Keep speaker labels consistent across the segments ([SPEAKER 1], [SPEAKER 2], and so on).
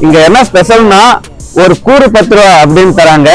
[SPEAKER 1] இங்க என்ன ஸ்பெஷல்னா ஒரு கூறு பத்து ரூபா அப்படின்னு தராங்க.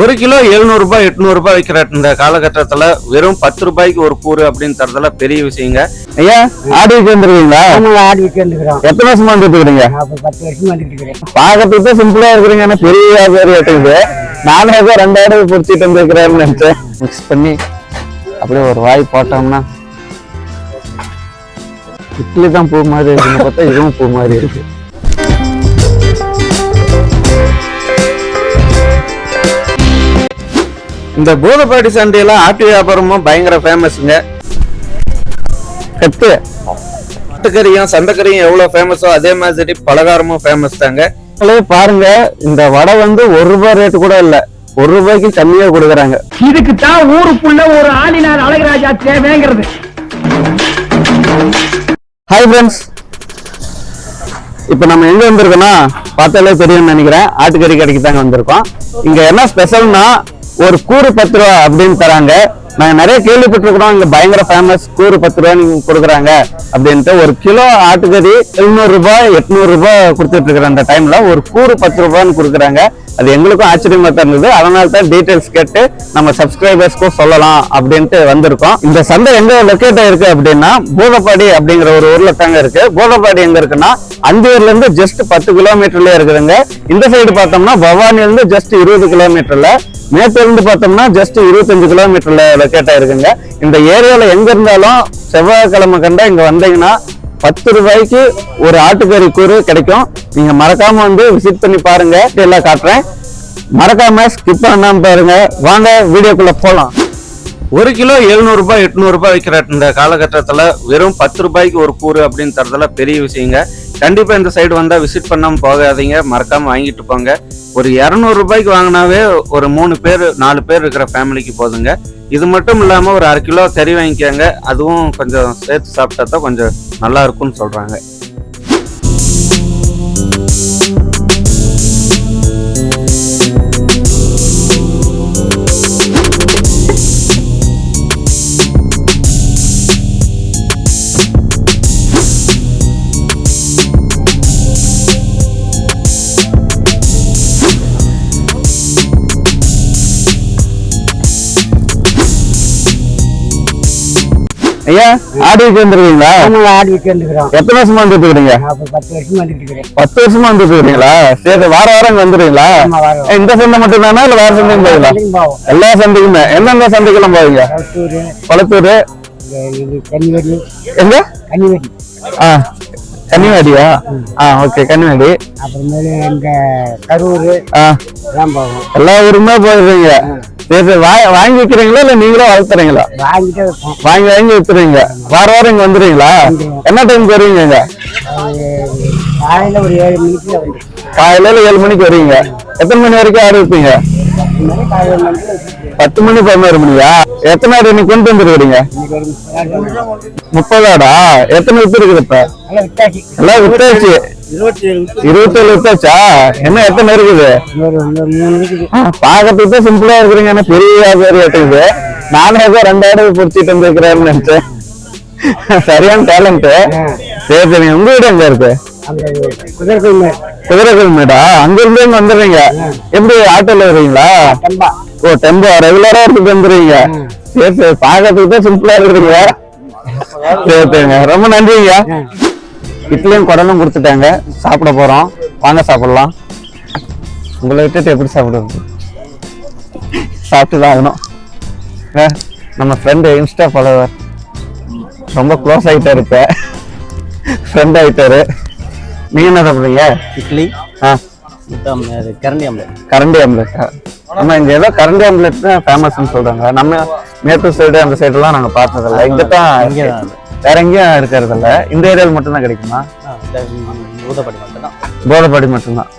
[SPEAKER 1] ஒரு கிலோ எழுநூறு ரூபாய் எட்நூறு ரூபாய் விற்கிற இந்த காலகட்டத்துல வெறும் பத்து ரூபாய்க்கு ஒரு கூறு அப்படின்னு தரதுல பெரிய விஷயங்க. ஐயா ஆடு விற்க வந்துருக்கீங்களா?
[SPEAKER 2] ஆமாங்க ஆடு விற்கிறோம்
[SPEAKER 1] எத்தனை வருஷமா வந்துட்டு இருக்கீங்க
[SPEAKER 2] பத்து வருஷமா வந்துட்டு
[SPEAKER 1] தான் சிம்பிளா இருக்கிறீங்க. ஆனா பெரிய வியாபாரி இருக்குது நானே ஏதோ ரெண்டு ஆடு பிடிச்சிட்டு வந்துருக்கிறேன்னு நினைச்சேன். மிக்ஸ் பண்ணி அப்படியே ஒரு வாய் போட்டோம்னா இட்லி தான் பூ மாதிரி இருக்குன்னு பார்த்தா இதுவும் பூ மாதிரி இருக்கு. இந்த பூதப்பாடி சண்டையில ஆட்டு வியாபாரமும் பயங்கர ஃபேமஸுங்க கத்து. ஆட்டுக்கறியும் சண்டைக்கறியும் எவ்வளவு ஃபேமஸோ அதே மாதிரி பலகாரமும் ஃபேமஸ் தாங்க. மக்களே பாருங்க இந்த வடை வந்து ஒரு ரூபாய் ரேட்டு கூட இல்ல. ஒரு ரூபாய்க்கு கம்மியா கொடுக்குறாங்க.
[SPEAKER 2] இதுக்கு தான் ஊருக்குள்ள ஒரு ஆளினார் அழகராஜா தேவைங்கிறது.
[SPEAKER 1] ஹாய் ஃப்ரெண்ட்ஸ் இப்போ நம்ம எங்க வந்திருக்கோம்னா பார்த்தாலே தெரியும்னு நினைக்கிறேன். ஆட்டுக்கறி கடைக்கு தாங்க வந்திருக்கோம். இங்க என்ன ஸ்பெஷல்னா ஒரு கூறு பத்து ரூபா அப்படின்னு தராங்க. நாங்க நிறைய கேள்விப்பட்டிருக்கிறோம். இங்க பயங்கர ஃபேமஸ் கூறு பத்து ரூபா நீங்க கொடுக்குறாங்க அப்படின்ட்டு. ஒரு கிலோ ஆட்டுக்கறி எழுநூறு ரூபாய் எட்நூறு ரூபாய் கொடுத்துட்டு இருக்கிற அந்த டைம்ல ஒரு கூறு பத்து ரூபான்னு கொடுக்குறாங்க. அது எங்களுக்கும் ஆச்சரியமா தான் இருந்தது. அதனால தான் டீடைல்ஸ் கேட்டு நம்ம சப்ஸ்கிரைபர்ஸ்க்கும் சொல்லலாம் அப்படின்ட்டு வந்திருக்கோம். இந்த சந்தை எங்க லொக்கேட் இருக்கு அப்படின்னா பூதப்பாடி அப்படிங்கிற ஒரு ஊர்ல தாங்க இருக்கு. பூதப்பாடி எங்க இருக்குன்னா அந்தியூர்ல இருந்து ஜஸ்ட் பத்து கிலோமீட்டர்ல இருக்குதுங்க. இந்த சைடு பார்த்தோம்னா பவானில இருந்து ஜஸ்ட் இருபது கிலோமீட்டர்ல மேட்டூர்ல பார்த்தோம்னா ஜஸ்ட் இருபத்தஞ்சு கிலோமீட்டர்ல லொக்கேட் ஆயிருக்குங்க. இந்த ஏரியால எங்க இருந்தாலும் செவ்வாய்க்கிழமை கண்டா இங்க வந்தீங்கன்னா பத்து ரூபாய்க்கு ஒரு ஆட்டுக்கறி கூறு கிடைக்கும். நீங்க மறக்காம வந்து விசிட் பண்ணி பாருங்க. எல்லாம் காட்டுறேன். மறக்காம ஸ்கிப் பண்ணாம பாருங்க. வாங்க வீடியோக்குள்ள போகலாம் ஒரு கிலோ எழுநூறுபா எட்நூறுபா விற்கிற இந்த காலகட்டத்தில் வெறும் பத்து ரூபாய்க்கு ஒரு கூறு அப்படின்னு தரதுல பெரிய விஷயங்க. கண்டிப்பா இந்த சைடு வந்தா விசிட் பண்ணாம போகாதீங்க. மறக்காம வாங்கிட்டு போங்க. ஒரு இரநூறு ரூபாய்க்கு வாங்கினாவே ஒரு மூணு பேர் நாலு பேர் இருக்கிற ஃபேமிலிக்கு போதுங்க. இது மட்டும் இல்லாம ஒரு அரை கிலோ கறி வாங்கிக்கோங்க. அதுவும் கொஞ்சம் சேர்த்து சாப்பிட்டா தான் கொஞ்சம் நல்லா இருக்கும்னு சொல்றாங்க. ஐயா ஆடு விற்க வந்துருக்கீங்களா? எத்தனை வருஷமா வந்துட்டு
[SPEAKER 2] பத்து வருஷமா வந்துட்டு இருக்கிறேன்.
[SPEAKER 1] பத்து வருஷமா வந்துட்டு சரி வார வாரம் இங்க
[SPEAKER 2] வரோம்.
[SPEAKER 1] இந்த சந்தை மட்டும் தானா இல்ல வேற சந்தையும் போவீங்களா? எல்லா சந்தைக்குமே. எந்தெந்த சந்தைக்கெல்லாம் போவீங்க? கொளத்தூர் எங்க?
[SPEAKER 2] கன்னிவெடி.
[SPEAKER 1] ஆ கன்னிவாடியா? ஆ ஓகே கன்னிவாடி.
[SPEAKER 2] அப்புறமேலு இந்த கரூர்.
[SPEAKER 1] ஆ.
[SPEAKER 2] எல்லாம் போவோம்.
[SPEAKER 1] எல்லா ஊருமே வா- வாங்கி விற்கிறீங்களா இல்ல நீங்களும் வளர்த்துறீங்களா? வாங்கி வாங்கி வித்துறீங்க. வார வாரம் இங்க வந்துடுறீங்களா என்ன டைம் வருவீங்க இங்க?
[SPEAKER 2] காலையில ஒரு ஏழு மணிக்கு வந்து
[SPEAKER 1] காலையில ஏழு மணிக்கு வருவீங்க. எத்தனை மணி வரைக்கும் ஆடு வைப்பீங்க?
[SPEAKER 2] பத்து மணி
[SPEAKER 1] பதினோரு மணியா? எத்தனை ஆடு இன்னைக்கு கொண்டு வந்துருக்கீங்க
[SPEAKER 2] முப்பது
[SPEAKER 1] ஆடா. எத்தனை வித்து இருக்குது இப்ப எல்லாம் வித்தாச்சு. இருபத்தேழு. வித்தாச்சா என்ன எத்தனை இருக்குது? பார்க்கறதுக்கு தான் சிம்பிளா இருக்கிறீங்க. ஆனா பெரிய வியாபாரி இருக்குது. நானே ஏதோ ரெண்டு ஆடு பிடிச்சிட்டு வந்துருக்கிறேன்னு நினைச்சேன். சரியான டேலண்ட் சரி சரி. உங்க வீடு எங்க இருக்கு?
[SPEAKER 2] அந்த குதிரை கோயில்
[SPEAKER 1] குதிரைகள் மேடா அங்க இருந்து வந்துடுறீங்க எப்படி ஆட்டோல வருவீங்களா? ஓ டெம்போ ரெகுலரா எடுத்துட்டு வந்துடுறீங்க. சரி சரி. பார்க்கறதுக்கு தான் சிம்பிளா இருக்கிறீங்க. சரி சரிங்க. ரொம்ப நன்றிங்க. இட்லியும் குடலும் கொடுத்துட்டாங்க. சாப்பிட போறோம். வாங்க சாப்பிடலாம். உங்களை விட்டுட்டு எப்படி சாப்பிடுறது? சாப்பிட்டு தான் ஆகணும் நம்ம ஃப்ரெண்டு இன்ஸ்டா ஃபாலோவர் ரொம்ப க்ளோஸ் ஆகிட்டாரு இப்ப ஃப்ரெண்ட் ஆயிட்டாரு நீங்க என்ன சாப்பிடுறீங்க?
[SPEAKER 3] இட்லி.
[SPEAKER 1] ஆ.
[SPEAKER 3] கரண்டி ஆம்லெட்
[SPEAKER 1] கரண்டி ஆம்லெட் நம்ம இங்க ஏதோ கரண்டி ஆம்லெட் தான் ஃபேமஸ்னு சொல்றாங்க. நம்ம மேட்டூர் சைடு அந்த சைடு எல்லாம் நாங்க பார்த்ததில்ல. இங்க தான்
[SPEAKER 3] இங்கே தான்
[SPEAKER 1] வேற எங்கேயும் இருக்கிறது இல்ல இந்த ஏரியாவில் மட்டும் தான் கிடைக்குமா
[SPEAKER 3] ஊதப்படி மட்டும் தான்
[SPEAKER 1] போதப்பாடி மட்டும்தான்.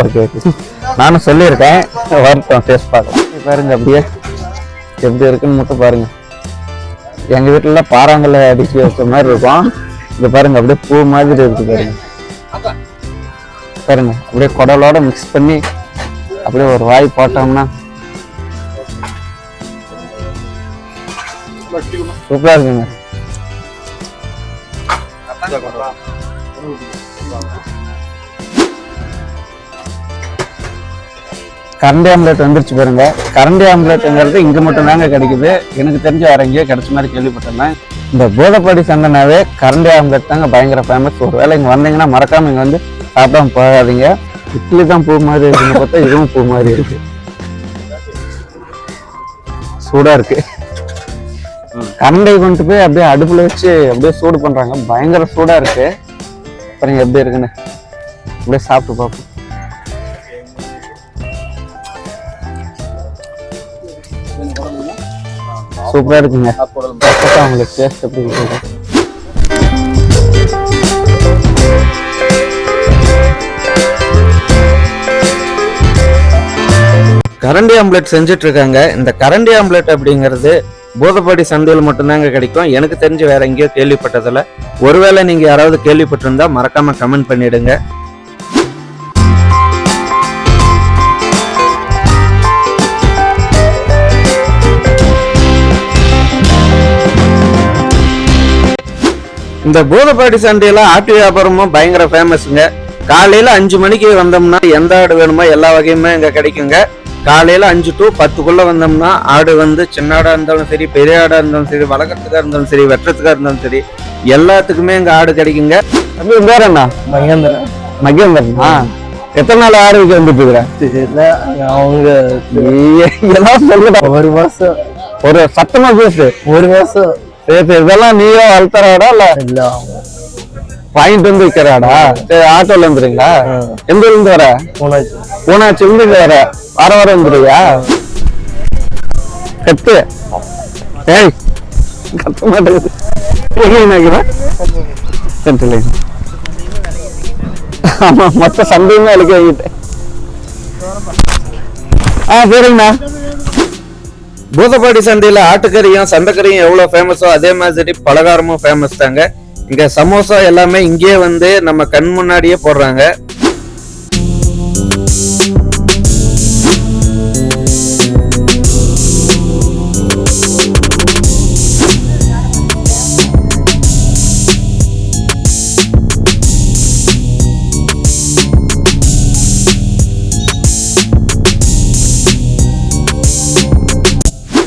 [SPEAKER 1] Okay okay. நானும் சொல்லியிருக்கேன். வரட்டும் டேஸ்ட் பார்க்கலாம். பாருங்க அப்படியே. எப்படி இருக்குன்னு மட்டும் பாருங்க. எங்க வீட்டுல பாறாங்கல்ல அடிச்சு வச்ச மாதிரி இருக்கும். இங்க பாருங்க அப்படியே பூ மாதிரி இருக்கு பாருங்க. பாருங்க அப்படியே குடலோட மிக்ஸ் பண்ணி அப்படியே ஒரு வாய் போட்டோம்னா சூப்பரா இருக்குங்க. கரண்ட் ஆம்லெட் வந்துருச்சு பாருங்க. கரண்டி ஆம்லெட்டுங்கிறது இங்க மட்டும் தாங்க கிடைக்குது. எனக்கு தெரிஞ்ச வேற எங்கேயோ கிடைச்ச மாதிரி கேள்விப்பட்டிருந்தேன். இந்த போதப்பாடி சந்தைனாவே கரண்டி ஆம்லெட் தாங்க பயங்கர ஃபேமஸ் ஒரு வேளை இங்க வந்தீங்கன்னா மறக்காம இங்க வந்து சாப்பிடாம போகாதீங்க. இட்லி தான் பூ மாதிரி இருக்குன்னு பார்த்தா இதுவும் பூ மாதிரி இருக்கு. சூடா இருக்கு. கரண்டை கொண்டு போய் அப்படியே அடுப்புல வச்சு அப்படியே சூடு பண்றாங்க. பயங்கர சூடா இருக்கு. பாருங்க எப்படி இருக்குன்னு. அப்படியே சாப்பிட்டு பார்ப்போம். சூப்பரா இருக்குங்க. பார்த்தா உங்களுக்கு டேஸ்ட் எப்படி இருக்கு கரண்டி ஆம்லெட் செஞ்சுட்டு இருக்காங்க. இந்த கரண்டி ஆம்லெட் அப்படிங்கிறது பூதப்பாடி சந்தையில் மட்டும்தாங்க கிடைக்கும். எனக்கு தெரிஞ்சு வேற எங்கேயோ கேள்விப்பட்டதில்ல. ஒருவேளை நீங்கள் யாராவது கேள்விப்பட்டிருந்தா மறக்காம கமெண்ட் பண்ணிடுங்க. இந்த பூதப்பாடி சந்தையில ஆட்டு வியாபாரமும் பயங்கர ஃபேமஸுங்க காலையில அஞ்சு மணிக்கு வந்தோம்னா எந்த ஆடு வேணுமோ எல்லா வகையுமே இங்க கிடைக்குங்க. காலையில அஞ்சு டு பத்துக்குள்ள வந்தோம்னா ஆடு வந்து சின்ன ஆடா இருந்தாலும் சரி பெரிய ஆடா இருந்தாலும் சரி வளர்க்கறதுக்கா இருந்தாலும் சரி வெட்டுறதுக்கா இருந்தாலும் சரி எல்லாத்துக்குமே இங்க ஆடு கிடைக்குங்க. அப்படி பேர் என்ன?
[SPEAKER 3] மகேந்திரன்.
[SPEAKER 1] மகேந்திரனா? எத்தனை நாள் ஆடு வைக்க வந்துட்டு
[SPEAKER 3] அவங்க
[SPEAKER 1] எல்லாம் சொல்லுடா.
[SPEAKER 3] ஒரு மாசம்.
[SPEAKER 1] ஒரு சத்தமா பேசு.
[SPEAKER 3] ஒரு மாசம்.
[SPEAKER 1] சரி இதெல்லாம் நீயே வளர்த்துறாடா இல்ல?
[SPEAKER 3] இல்ல அவங்க.
[SPEAKER 1] வாங்கிட்டு வந்து விற்கிறாடா சரி ஆட்டோல வந்துருங்களா? எந்த ஊர்ல இருந்து வர?
[SPEAKER 3] போனாச்சு
[SPEAKER 1] ஊனாச்சு இருந்து வர? வர வர வந்துடுவியா கத்து. ஏய் கத்த மாட்டேங்குது. எங்க ஆமா மொத்த சந்தையுமே அழுக்க வாங்கிட்டேன். ஆ சரிங்கண்ணா. பூதப்பாடி சந்தையில ஆட்டுக்கறியும் சந்தைக்கறியும் எவ்வளவு ஃபேமஸோ அதே மாதிரி பலகாரமும் ஃபேமஸ் தாங்க. இங்க சமோசா எல்லாமே இங்கேயே வந்து நம்ம கண் முன்னாடியே போடுறாங்க.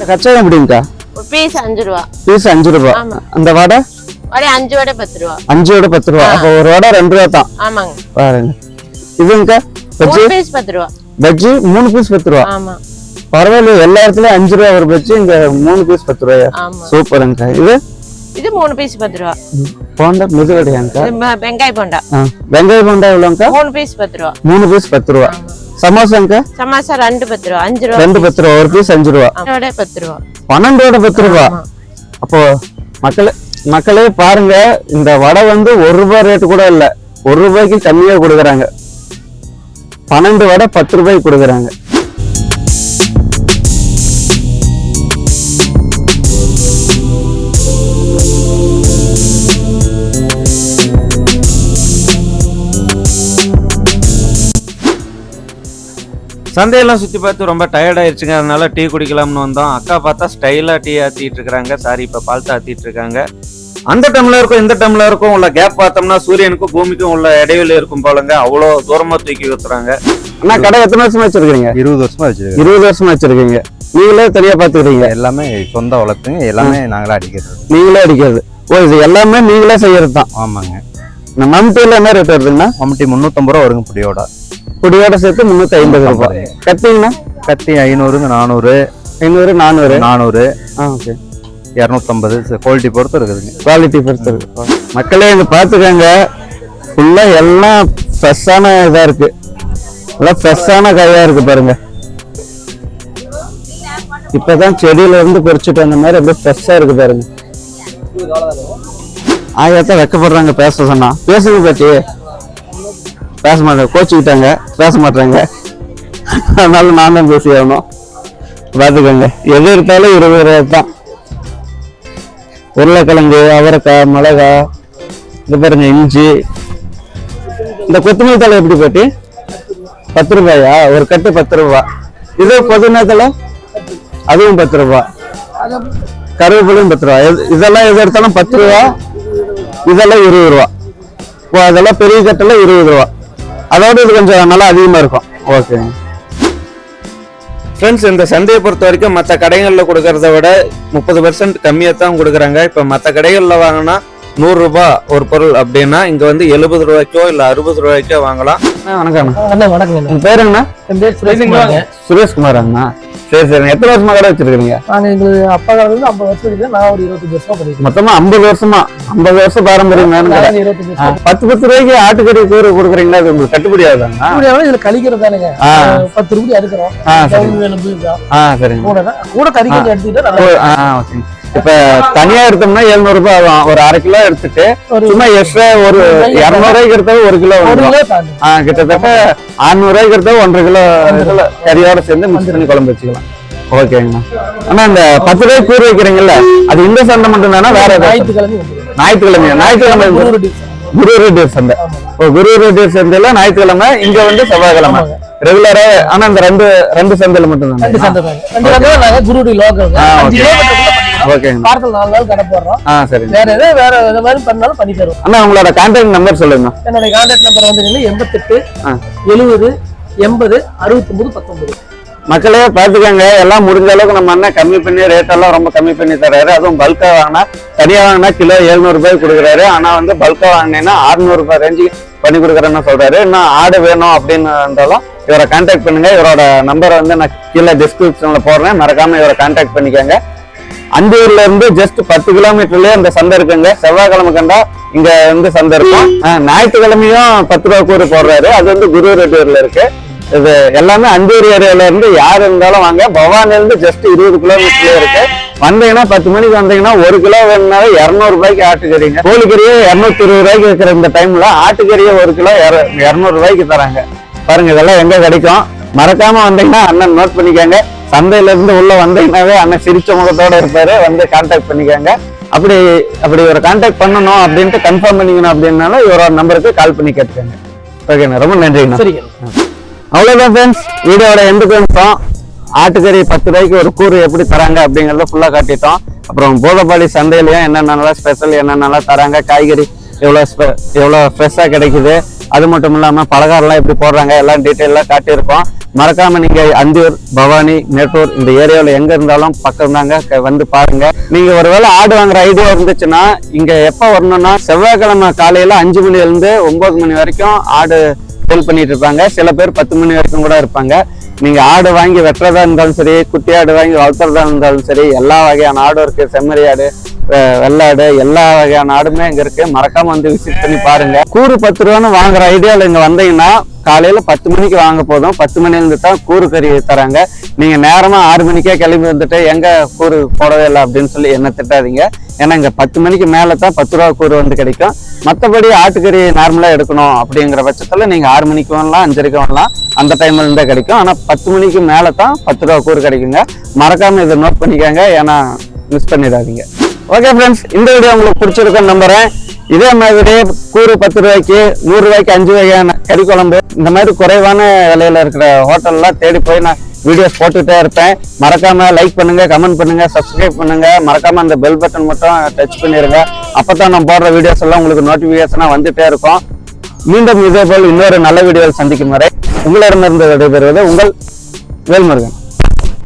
[SPEAKER 1] கச்சாயம் எப்படிங்கக்கா
[SPEAKER 4] பீஸ் அஞ்சு ரூபா
[SPEAKER 1] பீஸ் அஞ்சு ரூபா
[SPEAKER 4] ஆமா.
[SPEAKER 1] அந்த வடை?
[SPEAKER 4] வடை அஞ்சு வடை பத்து ரூபா
[SPEAKER 1] அஞ்சு வடை பத்து ரூபா அப்போ ஒரு வடை ரெண்டு ரூபா தான்.
[SPEAKER 4] ஆமாங்க.
[SPEAKER 1] பாருங்க. இதுங்கக்கா பஜ்ஜி?
[SPEAKER 4] பீஸ் பத்து ரூபா
[SPEAKER 1] பஜ்ஜி மூணு பீஸ் பத்து ரூபா
[SPEAKER 4] ஆமா.
[SPEAKER 1] பரவாயில்ல எல்லா இடத்துலயும் அஞ்சு ரூபா ஒரு பஜ்ஜி இங்க மூணு பீஸ் பத்து ரூபாயா
[SPEAKER 4] ஆமா.
[SPEAKER 1] சூப்பருங்கக்கா இது?
[SPEAKER 4] இது மூணு பீஸ் பத்து ரூபா
[SPEAKER 1] போண்டா மெதுவடையாங்கக்கா
[SPEAKER 4] இது ம- வெங்காய போண்டா.
[SPEAKER 1] வெங்காய போண்டா எவ்வளோங்கக்கா
[SPEAKER 4] மூணு பீஸ் பத்து ரூபா
[SPEAKER 1] மூணு பீஸ் பத்து ரூபா சமோசாங்கக்கா
[SPEAKER 4] சமாசா ரெண்டு பத்து ரூபா அஞ்சு ரூபா
[SPEAKER 1] ரெண்டு பத்து ரூபா ஒரு பீஸ் அஞ்சு ரூபா.
[SPEAKER 4] பத்து ரூபா
[SPEAKER 1] பன்னெண்டோட பத்து ரூபா. அப்போ மக்களே மக்களே பாருங்க இந்த வடை வந்து ஒரு ரூபாய் ரேட்டு கூட இல்ல. ஒரு ரூபாய்க்கு கம்மியா கொடுக்குறாங்க. பன்னெண்டு வடை பத்து ரூபாய்க்கு கொடுக்குறாங்க. சந்தையெல்லாம் சுற்றி பார்த்து ரொம்ப டயர்ட் ஆயிடுச்சுங்க அதனால டீ குடிக்கலாம்னு வந்தோம். அக்கா பார்த்தா ஸ்டைலாக டீ ஆற்றிட்டு இருக்காங்க. சாரி இப்போ பால் ஆற்றிட்டு இருக்காங்க. அந்த டம்ளருக்கும் இந்த டம்ளருக்கும் உள்ள கேப் பார்த்தோம்னா சூரியனுக்கும் பூமிக்கும் உள்ள இடைவெளி இருக்கும் போலங்க. அவ்வளோ தூரமா தூக்கி ஊத்துறாங்க. அண்ணா கடை எத்தனை வருஷமா வச்சிருக்கீங்க
[SPEAKER 5] இருபது வருஷமா வச்சிருக்கோம்
[SPEAKER 1] இருபது வருஷமா வச்சிருக்கீங்க. நீங்களே தனியா பாத்துக்கிறீங்க
[SPEAKER 5] எல்லாமே சொந்த வளர்த்துங்க எல்லாமே நாங்களே அடிக்கிறது.
[SPEAKER 1] நீங்களே அடிக்கிறது. ஓ இது எல்லாமே நீங்களே செய்யறது தான்
[SPEAKER 5] ஆமாங்க.
[SPEAKER 1] இந்த மம்டியில என்ன ரேட் வருதுங்கண்ணா?
[SPEAKER 5] மம்முட்டி முந்நூற்றம்பது ரூபா வருங்க புடியோட
[SPEAKER 1] குடியோட சேர்த்து முன்னூத்தி ஐம்பது ரூபாய். கத்திங்கண்ணா
[SPEAKER 5] கத்தி ஐநூறுங்க நானூறு.
[SPEAKER 1] ஐநூறு நானூறு?
[SPEAKER 5] நானூறு.
[SPEAKER 1] ஆ ஓகே.
[SPEAKER 5] இரநூத்தம்பது குவாலிட்டி பொறுத்து இருக்குதுங்க.
[SPEAKER 1] குவாலிட்டி பொறுத்து இருக்கு. மக்களே இங்க பாத்துக்கோங்க. ஃபுல்லா எல்லாம் ஃப்ரெஷ்ஷான இதா இருக்கு. எல்லாம் ஃப்ரெஷ்ஷான காயா இருக்கு பாருங்க. இப்பதான் செடியில இருந்து பறிச்சுட்டு வந்த மாதிரி அப்படியே ஃப்ரெஷ்ஷா இருக்கு பாருங்க. ஆயிரத்தான் வெக்கப்படுறாங்க பேச சொன்னா. பேசுங்க பாட்டி. பேச மாட்டாங்க கோச்சுக்கிட்டாங்க. பேச மாட்டாங்க அதனால நான் தான் பேசி ஆகணும் பார்த்துக்கோங்க எது எடுத்தாலும் இருபது ரூபாய் தான். உருளைக்கிழங்கு அவரைக்காய் மிளகாய் இது பாருங்க இஞ்சி. இந்த கொத்தமல்லி தழை எப்படி போட்டி? பத்து ரூபாயா? ஒரு கட்டு பத்து ரூபா. இது புதினா தலை அதுவும் பத்து ரூபா. கருவேப்பிலையும் பத்து ரூபா. இதெல்லாம் எது எடுத்தாலும் பத்து ரூபா. இதெல்லாம் இருபது ரூபா. அதெல்லாம் பெரிய கட்டெல்லாம் இருபது ரூபா. அதோட இது கொஞ்சம் நல்லா அதிகமாக இருக்கும். ஓகே ஃப்ரெண்ட்ஸ் இந்த சந்தையை பொறுத்த வரைக்கும் மற்ற கடைகளில் கொடுக்கறத விட முப்பது பர்சன்ட் கம்மியாக தான் கொடுக்குறாங்க. இப்போ மற்ற கடைகளில் வாங்கினா நூறுரூபா ஒரு பொருள் அப்படின்னா இங்கே வந்து எழுபது ரூபாய்க்கோ இல்லை அறுபது ரூபாய்க்கோ வாங்கலாம். வணக்கம்
[SPEAKER 3] அண்ணா வணக்கங்க
[SPEAKER 1] உங்க பேர் என்ன
[SPEAKER 3] என் பேர் சுரேஷ்குமாருங்க
[SPEAKER 1] சுரேஷ்குமார் அண்ணா சரி சரி எத்தனை வருஷமா கடை வச்சிருக்கீங்க
[SPEAKER 3] எங்களுக்கு அப்பா காலம் ஐம்பது வருஷம் இருக்கு. நான் ஒரு இருபத்தஞ்சு வருஷமா பண்ணிருக்கேன்
[SPEAKER 1] மொத்தமா ஐம்பது வருஷமா? ஐம்பது வருஷம்
[SPEAKER 3] நான் இருபத்தஞ்சு
[SPEAKER 1] பத்து பத்து ரூபாய்க்கு ஆட்டுக்கறி கூறு கொடுக்குறீங்களா? அது உங்களுக்கு கட்டுப்படி
[SPEAKER 3] இப்படி இதுல கழிக்கிறது தானுங்க. பத்து ரூபாய்
[SPEAKER 1] சரிங்க.
[SPEAKER 3] கூட. கூட கறி கொஞ்சம் எடுத்துக்கிட்டா நல்லா
[SPEAKER 1] இப்ப தனியா எடுத்தோம்னா 700 ரூபாய் ஆகும். ஒரு அரை கிலோ எடுத்துட்டு சும்மா எக்ஸ்ட்ரா ஒரு இருநூறு ரூபாய்க்கு எடுத்தா ஒரு கிலோ
[SPEAKER 3] ஒரு
[SPEAKER 1] வந்துடும்
[SPEAKER 3] கிலோ தாண்டி.
[SPEAKER 1] ஆ கிட்டத்தட்ட 600 ரூபாய்க்கு எடுத்தா ஒன்றரை கிலோ. கறியோட சேர்ந்து மிக்ஸ் பண்ணி குழம்பு வச்சுக்கலாம். ஓகேங்கண்ணா. ஆனா இந்த பத்து ரூபாய்க்கு கூறு வைக்கிறீங்கல்ல அது இந்த சந்தை மட்டும் தானே வேற
[SPEAKER 3] ஞாயிற்றுக்கிழமை.
[SPEAKER 1] ஞாயிற்றுக்கிழமை ஞாயிற்றுக்கிழமை
[SPEAKER 3] குரு
[SPEAKER 1] இந்த-
[SPEAKER 3] ரெட்டி.
[SPEAKER 1] குரு ரெட்டி சந்தை ஓ குரு ரெட்டி சந்தையில ஞாயிற்றுக்கிழமை இங்க வந்து செவ்வாய்க்கிழமை. ரெகுலரா ஆனா இந்த ரெண்டு ரெண்டு சந்தையில மட்டும் தானே?
[SPEAKER 3] குருடி லோக்கல்
[SPEAKER 1] ஓகேங்க.
[SPEAKER 3] வாரத்தில் நாலு நாள் கடை போடுறோம்.
[SPEAKER 1] ஆ சரிங்க.
[SPEAKER 3] வேற எதாவது வேற எது மாதிரி பண்ணாலும் பண்ணி தருவோம்.
[SPEAKER 1] அண்ணா உங்களோட கான்டாக்ட் நம்பர் சொல்லுங்க.
[SPEAKER 3] என்னுடைய கான்டாக்ட் நம்பர் வந்து எண்பத்தெட்டு. எழுபது எண்பது அறுபத்தொன்பது பத்தொன்பது
[SPEAKER 1] மக்களே பார்த்துக்கோங்க. எல்லாம் முடிஞ்ச அளவுக்கு நம்ம அண்ணன் கம்மி பண்ணி ரேட் எல்லாம் ரொம்ப கம்மி பண்ணி தர்றாரு. அதுவும் பல்கா வாங்கினா தனியா வாங்கினா கிலோ 700 ரூபாய் கொடுக்குறாரு. ஆனா வந்து பல்கா வாங்கினீங்கன்னா 600 ரூபாய் ரேஞ்சுக்கு பண்ணி கொடுக்குறேன்னு சொல்றாரு. இன்னும் ஆடு வேணும் அப்படின்னு இருந்தாலும் இவரை கான்டாக்ட் பண்ணுங்க. இவரோட நம்பரை வந்து நான் கீழே டிஸ்கிரிப்ஷன்ல போடுறேன். மறக்காம இவரை கான்டாக்ட் பண்ணிக்கோங்க. அந்தியூர்ல இருந்து ஜஸ்ட் பத்து கிலோமீட்டர்லயே இந்த சந்தை இருக்குங்க. செவ்வாய்க்கிழமை கண்டா இங்க வந்து சந்தை இருக்கும். ஞாயிற்றுக்கிழமையும் பத்து ரூபா கூறு போடுறாரு. அது வந்து குரு ரெட்டியூர்ல இருக்கு. இது எல்லாமே அந்தியூர் ஏரியால இருந்து யார் இருந்தாலும் வாங்க. பவானில இருந்து ஜஸ்ட் இருபது கிலோமீட்டர்ல இருக்கு. வந்தீங்கன்னா பத்து மணிக்கு வந்தீங்கன்னா ஒரு கிலோ வேணும்னாவே இரநூறு ரூபாய்க்கு ஆட்டுக்கறிங்க. கோழிக்கறியே இரநூத்தி இருபது ரூபாய்க்கு இருக்கிற இந்த டைம்ல ஆட்டுக்கறியே ஒரு கிலோ இரநூறு ரூபாய்க்கு தராங்க. பாருங்க இதெல்லாம் எங்க கிடைக்கும்? மறக்காம வந்தீங்கன்னா அண்ணன் நோட் பண்ணிக்கோங்க. சந்தையில இருந்து உள்ள வந்தீங்கன்னாவே அண்ணன் சிரிச்ச முகத்தோட இருப்பாரு. வந்து கான்டாக்ட் பண்ணிக்கோங்க. அப்படி அப்படி ஒரு கான்டாக்ட் பண்ணணும் அப்படின்ட்டு கன்ஃபார்ம் பண்ணிக்கணும் அப்படின்னாலும் இவரோட நம்பருக்கு கால் பண்ணி கேட்டுக்கோங்க. ஓகேண்ணா ரொம்ப நன்றிங்கண்ணா
[SPEAKER 3] சரிங்க
[SPEAKER 1] அவ்வளவுதான் ஃப்ரெண்ட்ஸ் வீடியோட எண்டுக்கு வந்துட்டோம். ஆட்டுக்கறி பத்து ரூபாய்க்கு ஒரு கூறு எப்படி தராங்க அப்படிங்கறத ஃபுல்லா காட்டிட்டோம். அப்புறம் போதப்பாடி சந்தையிலயும் என்னென்னலாம் ஸ்பெஷல் என்னென்னலாம் தராங்க காய்கறி எவ்வளோ ஸ்பெ எவ்வளோ ஃப்ரெஷ்ஷாக கிடைக்குது அது மட்டும் இல்லாமல் பலகாரம்லாம் எப்படி போடுறாங்க? எல்லாம் டீட்டெயிலாக காட்டியிருக்கோம். மறக்காம நீங்க அந்தியூர் பவானி மேட்டூர் இந்த ஏரியாவில் எங்க இருந்தாலும் பக்கம் தாங்க. க- வந்து பாருங்க. நீங்க ஒருவேளை ஆடு வாங்குற ஐடியா இருந்துச்சுன்னா இங்க எப்ப வரணும்னா செவ்வாய்க்கிழமை காலையில அஞ்சு மணில இருந்து ஒன்பது மணி வரைக்கும் ஆடு சேல் பண்ணிட்டு இருப்பாங்க. சில பேர் பத்து மணி வரைக்கும் கூட இருப்பாங்க. நீங்க ஆடு வாங்கி வெட்டுறதா இருந்தாலும் சரி குட்டி ஆடு வாங்கி வளர்த்துறதா இருந்தாலும் சரி எல்லா வகையான ஆடும் இருக்கு. செம்மறி ஆடு வெள்ளாடு எல்லா வகையான ஆடுமே இங்க இருக்கு. மறக்காம வந்து விசிட் பண்ணி பாருங்க. கூறு பத்து ரூபான்னு வாங்குற ஐடியால இங்க வந்தீங்கன்னா காலையில பத்து மணிக்கு வாங்க போதும். பத்து மணிலேருந்து தான் கூறு கறி தராங்க. நீங்க நேரமா ஆறு மணிக்கே கிளம்பி வந்துட்டு எங்க கூறு போடவே இல்லை அப்படின்னு சொல்லி என்ன திட்டாதீங்க. ஏன்னா இங்க பத்து மணிக்கு மேல தான் பத்து ரூபா கூறு வந்து கிடைக்கும். மற்றபடி ஆட்டுக்கறி நார்மலா எடுக்கணும் அப்படிங்கிற பட்சத்துல நீங்க ஆறு மணிக்கு வரலாம் அஞ்சரைக்கு வரலாம். அந்த டைம்ல இருந்தே கிடைக்கும். ஆனா பத்து மணிக்கு மேல தான் பத்து ரூபா கூறு கிடைக்குங்க. மறக்காம இதை நோட் பண்ணிக்கோங்க. ஏன்னா மிஸ் பண்ணிடாதீங்க. ஓகே ஃப்ரெண்ட்ஸ் இந்த வீடியோ உங்களுக்கு பிடிச்சிருக்குன்னு நம்புறேன். இதே மாதிரி கூறு பத்து ரூபாய்க்கு நூறு ரூபாய்க்கு அஞ்சு வகையான கறி குழம்பு இந்த மாதிரி குறைவான விலையில இருக்கிற ஹோட்டல்லாம் தேடி போய் நான் வீடியோஸ் போட்டுகிட்டே இருப்பேன். மறக்காம லைக் பண்ணுங்க கமெண்ட் பண்ணுங்க சப்ஸ்கிரைப் பண்ணுங்க. மறக்காம அந்த பெல் பட்டன் மட்டும் டச் பண்ணிருங்க. அப்பதான் நான் போடுற வீடியோஸ் எல்லாம் உங்களுக்கு நோட்டிபிகேஷனா வந்துட்டே இருக்கும். மீண்டும் இதே போல் இன்னொரு நல்ல வீடியோவில் சந்திக்கும் வரை உங்களிடமிருந்து விடைபெறுவது உங்கள் வேல்முருகன்.